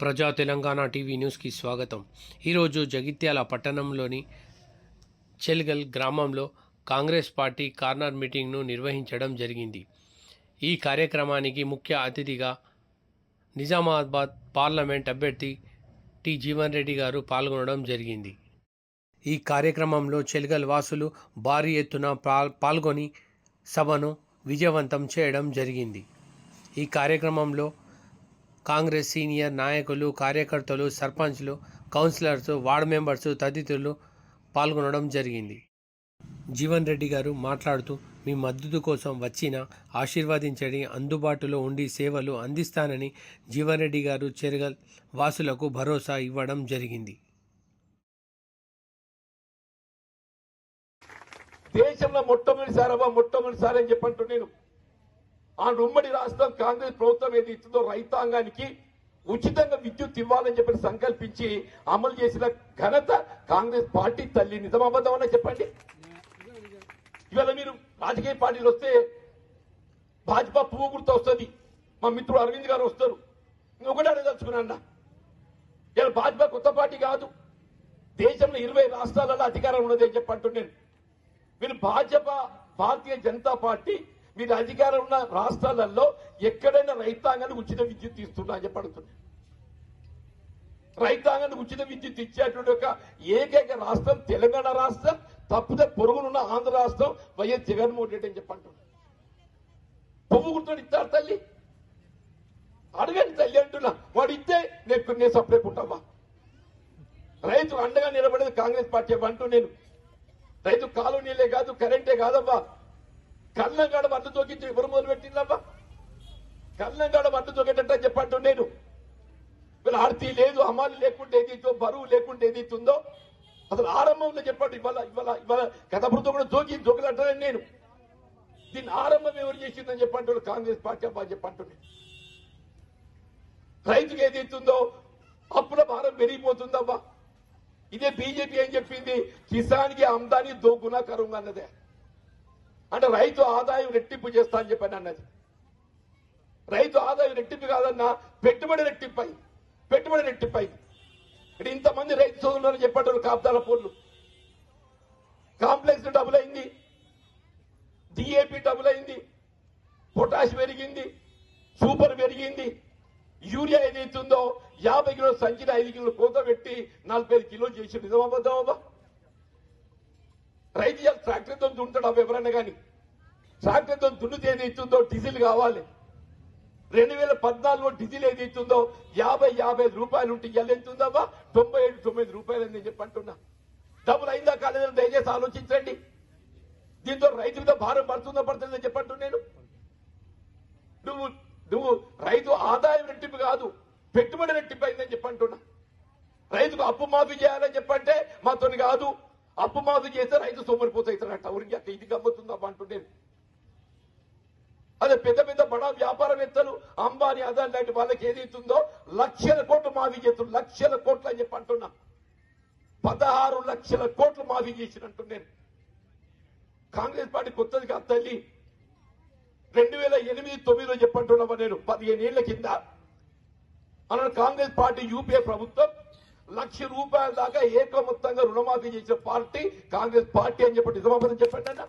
ప్రజా తెలంగాణ టీవీ న్యూస్కి స్వాగతం. ఈరోజు జగిత్యాల పట్టణంలోని చెల్గల్ గ్రామంలో కాంగ్రెస్ పార్టీ కార్నర్ మీటింగ్ను నిర్వహించడం జరిగింది. ఈ కార్యక్రమానికి ముఖ్య అతిథిగా నిజామాబాద్ పార్లమెంట్ అభ్యర్థి టి జీవన్ రెడ్డి గారు పాల్గొనడం జరిగింది. ఈ కార్యక్రమంలో చెల్గల్ వాసులు భారీ ఎత్తున పాల్- పాల్గొని సభను విజయవంతం చేయడం జరిగింది. ఈ కార్యక్రమంలో కాంగ్రెస్ సీనియర్ నాయకులు కార్యకర్తలు సర్పంచ్లు కౌన్సిలర్స్ వార్డు మెంబర్స్ తదితరులు పాల్గొనడం జరిగింది. జీవన్ రెడ్డి గారు మాట్లాడుతూ మీ మద్దతు కోసం వచ్చిన ఆశీర్వదించని అందుబాటులో ఉండి సేవలు అందిస్తానని జీవన్ రెడ్డి గారు చెరగల్ వాసులకు భరోసా ఇవ్వడం జరిగింది. దేశంలో మొట్టమొదటిసారి మొట్టమొదటిసారి అని చెప్పంటూ నేను. ఆ ఉమ్మడి రాష్ట్రం కాంగ్రెస్ ప్రభుత్వం ఏది ఇస్తుందో రైతాంగానికి ఉచితంగా విద్యుత్ ఇవ్వాలని చెప్పి సంకల్పించి అమలు చేసిన ఘనత కాంగ్రెస్ పార్టీ తల్లి నిజమాబద్ధం అన్న చెప్పండి? ఇవాళ మీరు రాజకీయ పార్టీలు వస్తే భాజపా పువ్వు గుర్తు వస్తుంది. మా మిత్రుడు అరవింద్ గారు వస్తారు. ఇంకొకటి అడగదలుచుకున్నా ఇలా భాజపా కొత్త పార్టీ కాదు. దేశంలో ఇరవై రాష్ట్రాలలో అధికారం ఉన్నది అని చెప్పంటున్నాను వీళ్ళు భాజపా భారతీయ జనతా పార్టీ వీళ్ళ అధికారం ఉన్న రాష్ట్రాలలో ఎక్కడైనా రైతాంగానికి ఉచిత విద్యుత్ ఇస్తున్నా అని చెప్పడుతుంది రైతాంగానికి ఉచిత విద్యుత్ ఇచ్చేటువంటి ఒక ఏకైక రాష్ట్రం తెలంగాణ రాష్ట్రం తప్పితే పొరుగునున్న ఆంధ్ర రాష్ట్రం వైఎస్ జగన్మోహన్ రెడ్డి అని చెప్పంటున్నారు పువ్వు గుర్తుడు ఇస్తారు తల్లి. అడగండి తల్లి అంటున్నా. వాడు ఇస్తే నేను నేను సపరేట్ ఉంటామా రైతు అండగా నిలబడేది కాంగ్రెస్ పార్టీ అంటూ నేను. రైతు కాలనీలే కాదు కరెంటే కాదమ్మా. కళ్ళంగాడ మట్టు తొక్కించి ఎవరు మొదలు పెట్టిందమ్మా కళ్ళంగాడ మట్టు తొక్కేటట్టు చెప్పట్టు నేను. వీళ్ళ ఆర్తి లేదు అమాలి లేకుంటే ఏదైతే బరువు లేకుంటే ఏదైతుందో అసలు ఆరంభంలో చెప్పండి ఇవాళ ఇవాళ ఇవాళ కథపృతం కూడా జోకి జోకులంటానని నేను. దీన్ని ఆరంభం ఎవరు చేసిందని చెప్పంటాడు కాంగ్రెస్ పార్టీ అబ్బా చెప్పంటుండే చెప్పంటున్నాను రైతుకి ఏదైతుందో అప్పుల భారం పెరిగిపోతుందబ్బా ఇదే బీజేపీ ఏం చెప్పింది కిసాన్కి ఆమ్దాని దోగునా గుణా అన్నదే. అంటే రైతు ఆదాయం రెట్టింపు చేస్తా అని చెప్పాను అన్నది రైతు ఆదాయం రెట్టింపు కాదన్నా పెట్టుబడి రెట్టింపై పెట్టుబడి రెట్టింపై అంటే ఇంతమంది రైతు సోదరులు చెప్పేటోళ్ళు కాపుదాల పోర్లు కాంప్లెక్స్ డబుల్ అయింది. డిఏపి డబుల్ అయింది. పొటాష్ పెరిగింది. సూపర్ పెరిగింది. యూరియా ఏదైతుందో యాభై కిలో సంచిలో ఐదు కిలోలు కోత పెట్టి నలభై ఐదు కిలోలు చేసి నిజమబద్ధమబ్బా రైతు ఇవాళ ట్రాక్టర్తో దుంటాడు అవి ఎవరన్నా కానీ ట్రాక్టర్తో దున్నితే ఇచ్చిందో డీజిల్ కావాలి. రెండు వేల పద్నాలుగులో డీజిల్ ఏది ఇచ్చిందో యాభై యాభై రూపాయలు ఉంటే ఇవాళ ఎంత ఉందమ్మా తొంభై ఏడు తొంభై ఐదు రూపాయలు అని చెప్పి చెప్పంటున్నా. డబ్బులు అయిందా కాలేదని దయచేసి ఆలోచించండి. దీంతో రైతు మీద భారం పడుతుందో పడుతుందని చెప్పంటు నేను. నువ్వు నువ్వు రైతు ఆదాయం రెట్టింపు కాదు పెట్టుబడి రెట్టింపు అయిందని చెప్పంటున్నా. రైతుకు అప్పు మాఫీ చేయాలని చెప్పంటే మాతోని కాదు. అప్పు మాఫీ చేస్తే రైతు సోమరిపోతాయితాడట ఊరికి అక్క ఇది గమ్మతుందా అంటుండే. అదే పెద్ద పెద్ద బడా వ్యాపారవేత్తలు అంబానీ అదాని లాంటి వాళ్ళకి ఏదైతుందో లక్షల కోట్లు మాఫీ చేస్తున్నారు. లక్షల కోట్లు అని చెప్పి అంటున్నా. పదహారు లక్షల కోట్లు మాఫీ చేసినట్టు నేను. కాంగ్రెస్ పార్టీ కొత్తది కాదు తల్లి. రెండు వేల ఎనిమిది తొమ్మిదిలో చెప్పంటున్నావా నేను? పదిహేను ఏళ్ళ కింద. అన్న కాంగ్రెస్ పార్టీ యూపీఏ ప్రభుత్వం. లక్ష రూపాయల దాకా ఏకమొత్తంగా రుణమాఫీ చేసిన పార్టీ కాంగ్రెస్ పార్టీ అని చెప్పి నిజమాపదం చెప్పండి అన్న.